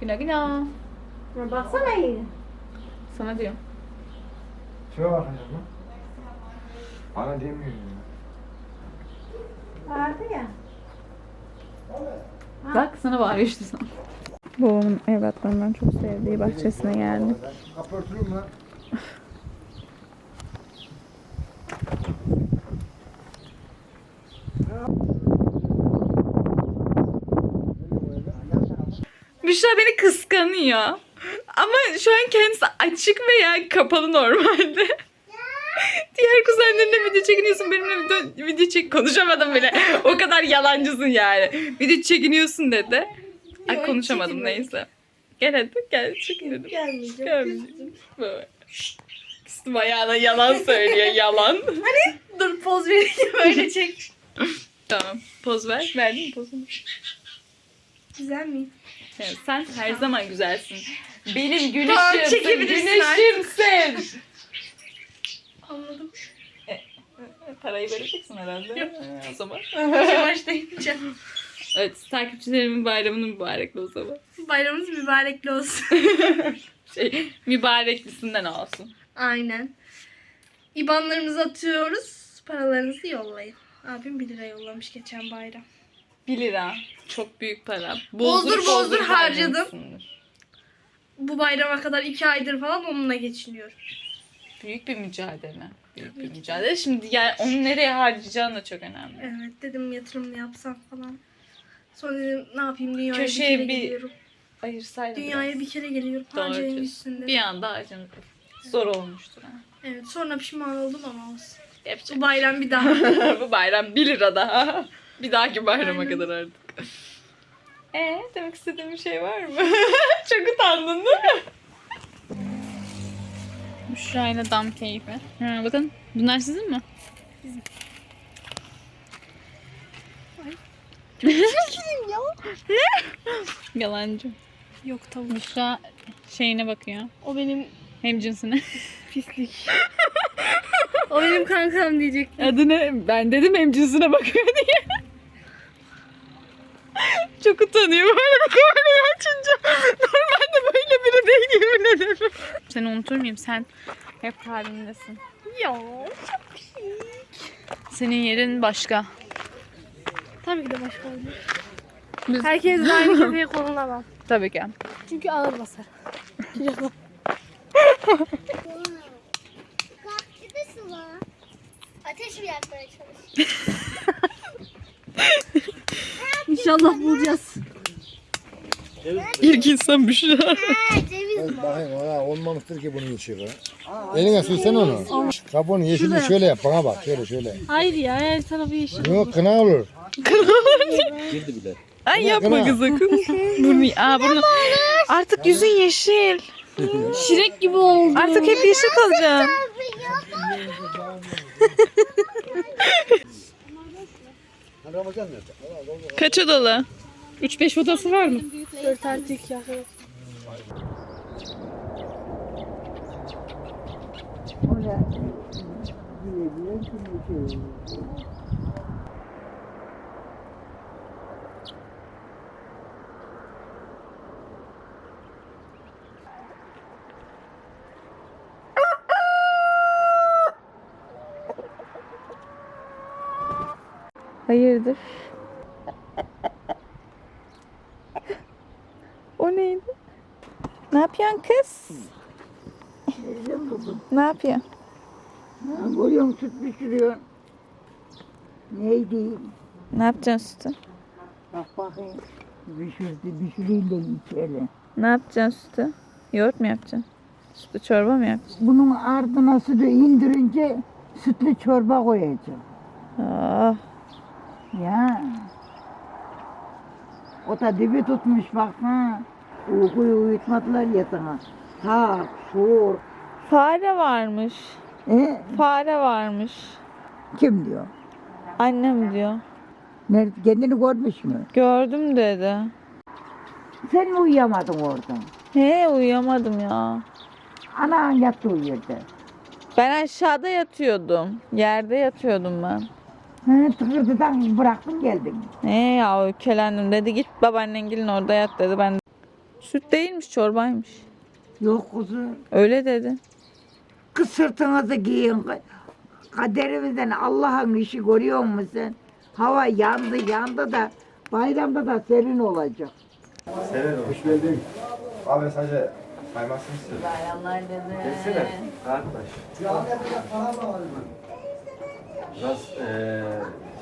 Güle güle. Ya baksana iyi. Sana diyorum. Şuna bakacağım lan. Bana demiyor ya. Vardı ya. Bak sana bağırıyor işte sana. Babamın evlatlarından çok sevdiği bahçesine geldik. Kapı örtülür mü lan? Büşra beni kıskanıyor. Ama şu an kendisi açık veya kapalı normalde. Diğer kuzenlerine video çekiniyorsun. Benimle video, video çek konuşamadım bile. O kadar yalancısın yani. Video çekiniyorsun dedi. Ay konuşamadım neyse. Gel hadi gel çekin dedim. Gelmeyeceğim. Gelmeyeceğim. Böyle. Kıstım ayağına yalan söylüyor yalan. Dur poz vereyim öyle çek. tamam poz ver. Verdin mi pozunu? Güzel mi? Evet, sen her zaman güzelsin. Benim Tamam, güneşimsin, çekebilirsin güneşimsin. Anladım. Parayı vereceksin herhalde. Ee, o zaman. Yavaş. Evet, takipçilerimin bayramını mübarekli o zaman. Bayramınız mübarekli olsun. Şey, mübareklisinden olsun. Aynen. İbanlarımızı atıyoruz. Paralarınızı yollayın. Abim 1 lira yollamış geçen bayram. 1 lira. Çok büyük para. Bozdur, bozdur harcadım. harcamışsındır. Bu bayrama kadar 2 aydır falan onunla geçiniyorum. Büyük bir mücadele. Büyük bir mücadele. Şimdi yani onu nereye harcayacağın da çok önemli. Evet dedim yatırım yapsam falan. Sonra dedim ne yapayım dünyaya Köşeye bir kere bir- geliyorum. Ayırsaydın Dünyaya biraz. bir kere geliyorum. Doğru Harcayın diyorsun. üstünde. Bir anda harcanır. Zor olmuştur. Ha. Evet sonra pişman oldum ama olsun. Yapacak Bu bayram bir daha. Bu bayram 1 lira daha. Bir dahaki bayrama Aynen. kadar artık. Ee, demek istediğim bir şey var mı? Çok utandın değil mi? Büşra ile dam keyfi. Ha, bakın bunlar sizin mi? Kim ya? Ne? Yalancı. Yok tavuk. Büşra şeyine bakıyor. O benim Hem cinsine. pislik. o benim kankam diyecek. Adı ne? Ben dedim hem cinsine bakıyor diye. Çok utanıyor bu arada kamerayı açınca. Normalde böyle biri değil yemin ederim. Seni unutur muyum? Sen hep kalbimdesin. Ya. Senin yerin başka. Tabii ki de başka oldu. Biz- Herkes de aynı kefeye konulamam. Tabii ki. Çünkü ağır basar. Ateş mi yakmaya çalış? İnşallah bulacağız. İlk insan Büşra. Ceviz mi? Bakayım ha olmamıştır ki bunun ışığı. Eline sürsene onu. Kabuğunu yeşilini şöyle yap bana bak şöyle şöyle. Hayır ya her tarafı yeşil. Yok kına olur. Ay yapma kız sakın. Burnu, aa burnu. Artık yüzün yeşil. Şirek gibi oldu. Artık hep yeşil kalacağım. Kaç odalı? 3-5 odası var mı? Dört artı iki ya. Hayırdır? o neydi? Ne yapıyorsun kız? ne yapıyorsun? Koyuyorum süt pişiriyorsun. Neydi? Ne yapacaksın sütü? Bak bakayım. Pişirdi, pişireyim de içelim. Ne yapacaksın sütü? Yoğurt mu yapacaksın? Sütlü çorba mı yapacaksın? Bunun ardına sütü indirince sütlü çorba koyacağım. Ah, Ya. O da dibi tutmuş bak ha. Uykuyu uyutmadılar ya sana. Tak, şuur. fare varmış. E, Fare varmış. kim diyor? Annem diyor. Nerede, kendini görmüş mü? Gördüm dedi. Sen mi uyuyamadın orada? He uyuyamadım ya. Anan yattı uyuyordu. Ben aşağıda yatıyordum. Yerde yatıyordum ben. He, tıkırtıdan bıraktın geldin. He ya ökelendim dedi git babaannen gelin orada yat dedi. Ben Süt değilmiş çorbaymış. Yok kuzum. Öyle dedi. Kız sırtınızı giyin. Kaderimizden Allah'ın işi görüyor musun sen? Hava yandı yandı da bayramda da serin olacak. Hoş geldin. Abi sadece kaymazsın istiyorum. Bayramlar dedi. Gelsene. Arkadaş. Biraz eee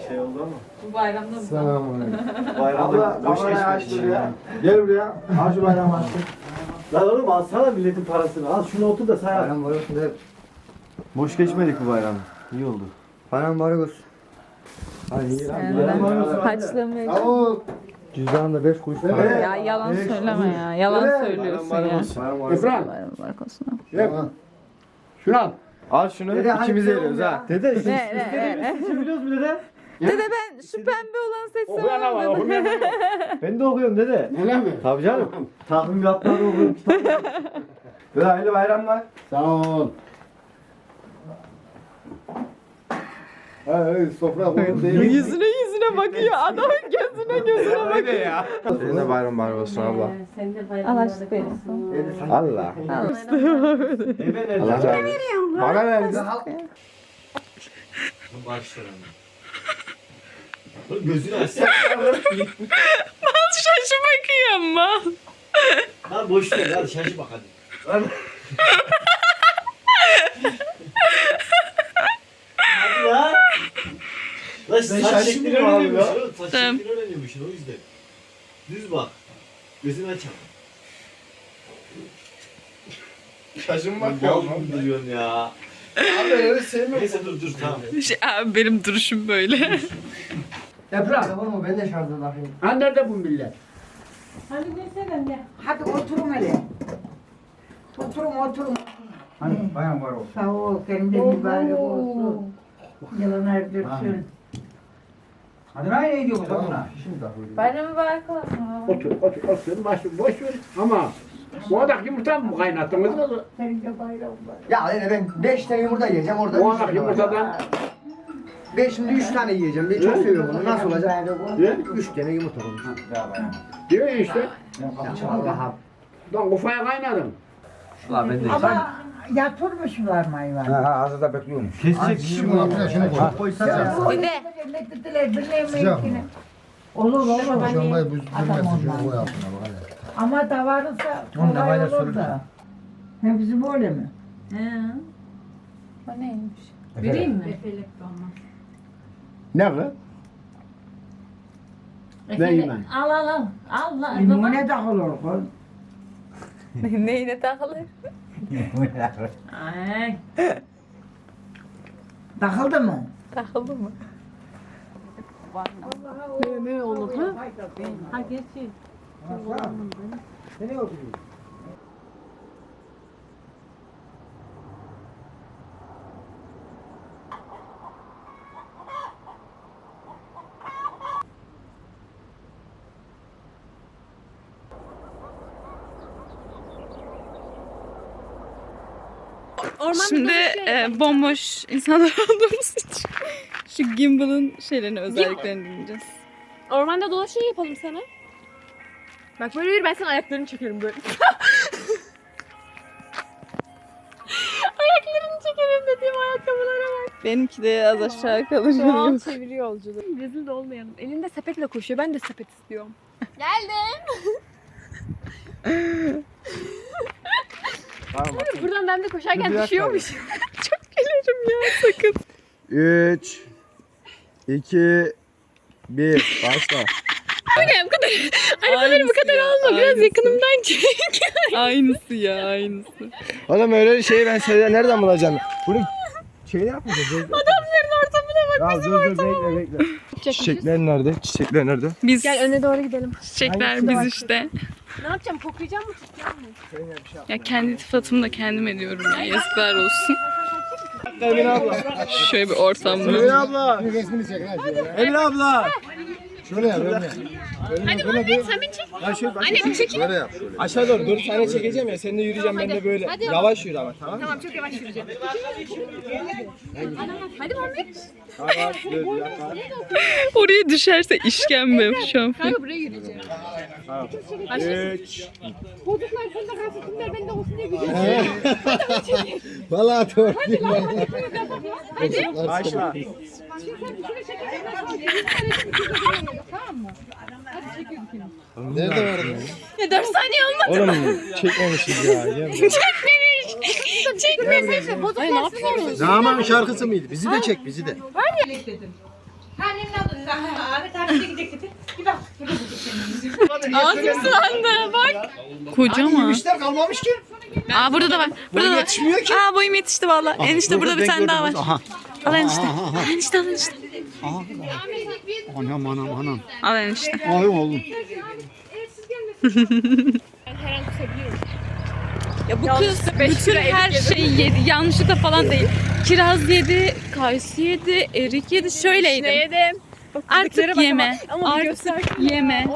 şey oldu ama. Bu bayramda Selamünaleyküm. Bayramda boş geçmedi ya. Gel buraya. Al şu bayramı açtım. Lan oğlum alsana milletin parasını. Al şunu otur da say. Bayram var olsun Boş geçmedik bu bayramı. İyi oldu. Bayram var olsun. Hadi iyi lan. Bayram var olsun. Kaçlığımı Alo. Cüzdanında 5 kuruş var. Ya yalan söyleme ya. Yalan söylüyorsun ya. Efran. Bayram mübarek olsun. Şunu al. Al şunu. İkimiz yiyoruz ha. Dede Ne, ne, ne, ne? biliyoruz mu dede? Dede ben şu pembe olan seçsem dedim. Ben de okuyorum dede. Öyle mi? Tabii canım. Takvim yapmadı okuyorum. kitap. Dede hayırlı bayramlar. Sağ ol. Ha, evet, sofra kurulu değil. Yüzüne yüzüne bakıyor. Adamın gözüne gözüne bakıyor. ya. Senin de bayram mübarek olsun abla. Allah aşkına verirsin. Allah. Allah canım. Bana verdi. Gözünü açsana. Şaşı bakıyor ama. Lan boş ver hadi şaşı bak hadi. hadi lan. Lan saç şaşırdım şeklini abi öğreniyormuşsun. ya. oğlum, Saç Tamam. şeklini öğreniyormuşsun o yüzden. Düz bak. Gözünü aç ama. Şaşınmak Mal gibi duruyorsun ya. Abi öyle sevmiyorum. Neyse dur dur tamam. Şey, abi benim duruşum böyle. Tamam ben de şarjda takayım. Ha nerede bu millet? Hadi oturun hele. Oturun oturun. Hani bayan var olsun. Sağ ol de mübarek olsun. Yılan erdirsin. Hadi ben ne diyorum buna? Şimdi takıyorum. Bayram mübarek olsun. Otur, otur, otur. Baş, boş ver. Ama bu adak yumurta mı kaynattınız? Senin de bayram var. Ya öyle ben 5 tane yumurta yiyeceğim orada. Üç adak var. yumurtadan Ben şimdi 3 tane yiyeceğim. Ben çok seviyorum bunu. Nasıl olacak? Ne? 3 tane yumurta koymuş. diyor işte. Allah'ım. Lan kafaya kaynadım. Ulan ben de. Ama yatırmışlar mı hayvan? Ha ha hazırda bekliyormuş. Kesecek şunun altına şunu koy. Bir de Ne dediler Sıcak bilemeyin mı? Olur olur. Şurayı buz Adam düğmesi şunu koy altına bak hadi. Ama da varsa Onu da kolay bayda olur da. He bizim öyle mi? o neymiş? Vereyim mi? Ne kız? Ne yemen? Al al al. Al lan. Limone takılır kız. Neyine takılır? Ay. Takıldı mı? Takıldı mı? Ne, ne olur ha? Geçin. Nereye oturuyorsun? Şimdi e, bomboş insanlar olduğumuz için şu gimbal'ın şeylerini, özelliklerini dinleyeceğiz. Ormanda dolaşıyor yapalım sana. Bak böyle yürü ben senin ayaklarını çekerim böyle. ayaklarını çekerim dediğim ayakkabılara bak. Benimki de az aşağı kalır. An çeviriyor yolculuğu. Rezil de olmayalım. Elinde sepetle koşuyor. Ben de sepet istiyorum. Tamam Geldim. Buradan ben de koşarken düşüyormuş. Çok gülerim ya sakın. 3 2 1 başla. bu kadar. Arabaları bu kadar alma. Biraz yakınımdan çek. Aynısı ya aynısı. Oğlum öyle şey ben size nereden bulacağım? Bunu şey yapmayacağız. Adamların ortamına bak. Ya dur dur bekle bekle. Çiçekler nerede? Çiçekler nerede? Biz Gel öne doğru gidelim. çiçekler biz işte. Ne yapacağım? Koklayacağım mı? Tutacağım mı? Ya kendi iltifatımı da kendim ediyorum ya. Yazıklar olsun. Emine abla. Şöyle bir ortamda. Emine abla. Bir resmini çek lan şöyle. Emine abla. Şöyle yap öyle. Hadi Muhammed sen beni çek. Ya şöyle bak. Anne bir çekin. Böyle yap şöyle. Aşağı doğru dört tane çekeceğim ya. Seninle yürüyeceğim ben de böyle. Yavaş yürü ama tamam mı? Tamam çok yavaş yürüyeceğim. Bir dakika. Oraya düşerse işkembe şu an. Kanka buraya yürüyeceğim. Üç. Çocuklar sen de kalsınlar ben de olsun diye gidiyorum. Vallahi doğru. Başla. Tamam mı? Nerede vardın? Ya 4 saniye olmadı. Oğlum çekmemişiz ya. Gel. Çekmesin. Bozuk Ay ne yapıyorsun? Zaman şarkısı mıydı? Bizi de çek bizi de. Ağzım sulandı bak. Kocaman. İşler kalmamış ki. Aa burada da var. Burada da var. yetişmiyor ki. Aa boyum yetişti valla. Enişte burada bir tane daha var. Aha. Al enişte. Al enişte al enişte. Anam anam anam. Al enişte. Ay oğlum. Ya bu kız bütün her şeyi yedi. Yanlışlıkla falan değil. Kiraz yedi, kayısı yedi, erik yedi. Şöyle yedim. yedim. Artık yeme. Artık yeme.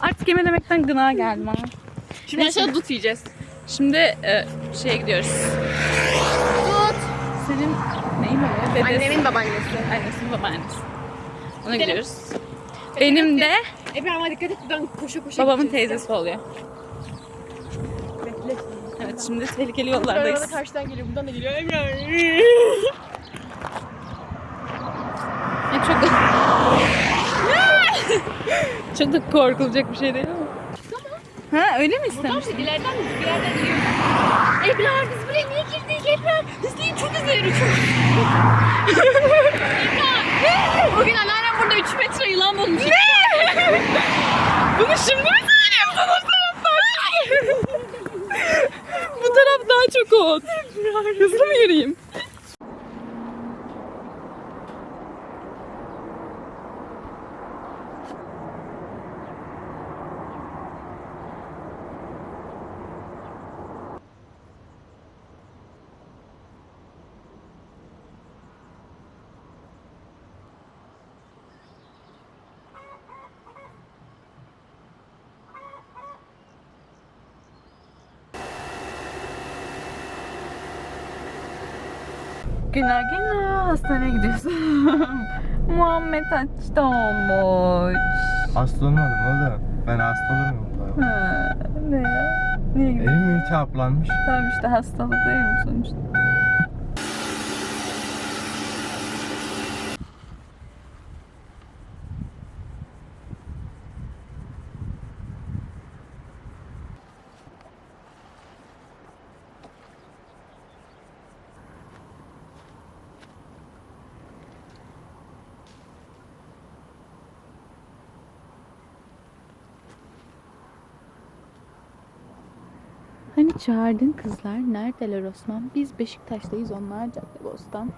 Artık yeme demekten gına geldim ama. Şimdi aşağı dut yiyeceğiz. Şimdi e, şeye gidiyoruz. Dut. Senin? Dedesi. Annemin babaannesi. Annesinin babaannesi. Ona gidiyoruz. Benim de Ebrahim'e dikkat et buradan koşa koşa babamın gideceğiz. teyzesi oluyor. Bekle. Evet şimdi tehlikeli Arada yollardayız. karşıdan geliyor buradan da geliyor. Ebrahim. Ya çok çok da korkulacak bir şey değil ama. Ha öyle mi istemiş? İleriden mi? Bir yerden geliyor. Ebrar biz buraya niye girdik Hızlıyım çok. Ebrar. Bugün anneannem burada 3 metre yılan bulmuş. Ne? Bunu şimdi mi söylüyorsun o Bu taraf daha çok ot. Hızlı mı yürüyeyim? Günah günah hastaneye gidiyoruz. Muhammed açtı olmuş. Hasta olmadım oğlum. Ben hasta olur muyum? Ha, ne ya? Niye gidiyorsun? Elim iltihaplanmış. Tamam işte hastalık değil mi sonuçta? Hani çağırdın kızlar? Neredeler Osman? Biz Beşiktaş'tayız, onlar Caddebostan.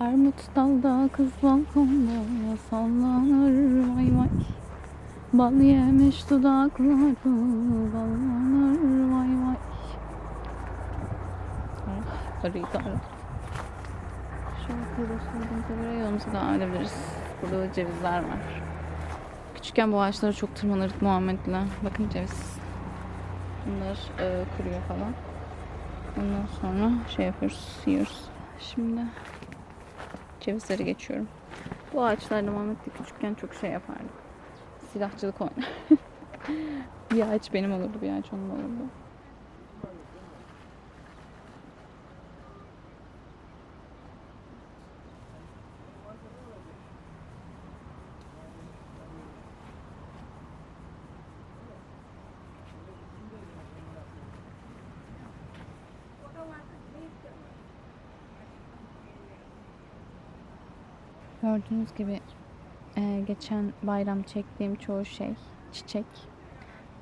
Armut dalda kız balkonda sallanır vay vay Bal yemiş dudakları ballanır vay vay Arıyı ara. Şarkıyı da söyledim tabii yolumuza devam edebiliriz. Burada da cevizler var. Küçükken bu ağaçlara çok tırmanırdık Muhammed'le. Bakın ceviz. Bunlar e, kuruyor falan. Ondan sonra şey yapıyoruz, yiyoruz. Şimdi cevizleri geçiyorum. Bu ağaçlarla Muhammed'le küçükken çok şey yapardık. Silahçılık oynar. bir ağaç benim olurdu, bir ağaç onun olurdu. Gördüğünüz gibi e, geçen bayram çektiğim çoğu şey çiçek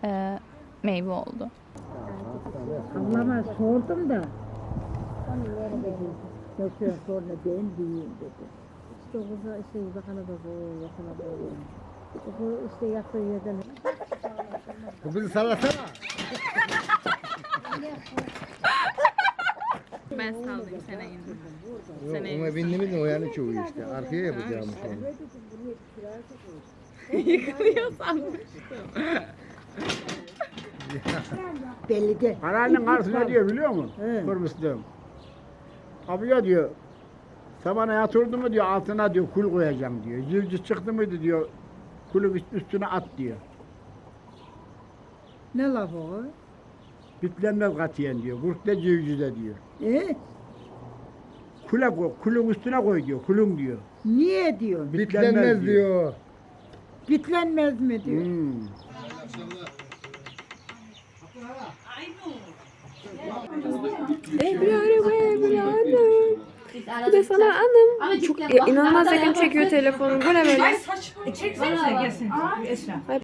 e, meyve oldu. Ablama sordum da. Yok yok sonra ben diyeyim dedi. Bu bizi sallasana. Ben sallayayım sen eğin. Yok, ona bindiğimiz o yani çoğu işte. Arkaya yapacağım an. Yıkılıyor sandım. Belli de. Parayla karşısında diyor biliyor musun? He. Kırbıs'tım. Abiye diyor. Sabana yatırdı mı diyor altına diyor kul koyacağım diyor. Civciv çıktı mıydı diyor. Kulü üstüne at diyor. Ne laf o? Bitlenmez katiyen diyor. Kurtla civcivde diyor. E? Kule koy, kulun üstüne koy diyor. Kulun diyor. Niye diyor? Bitlenmez diyor. Bitlenmez mi diyor. Hmm. Ebru araba Ebru hanım. Bu da sana hanım. Çok inanılmaz yakın çekiyor telefonu. Bu ne böyle? Çeksene gelsin Esra.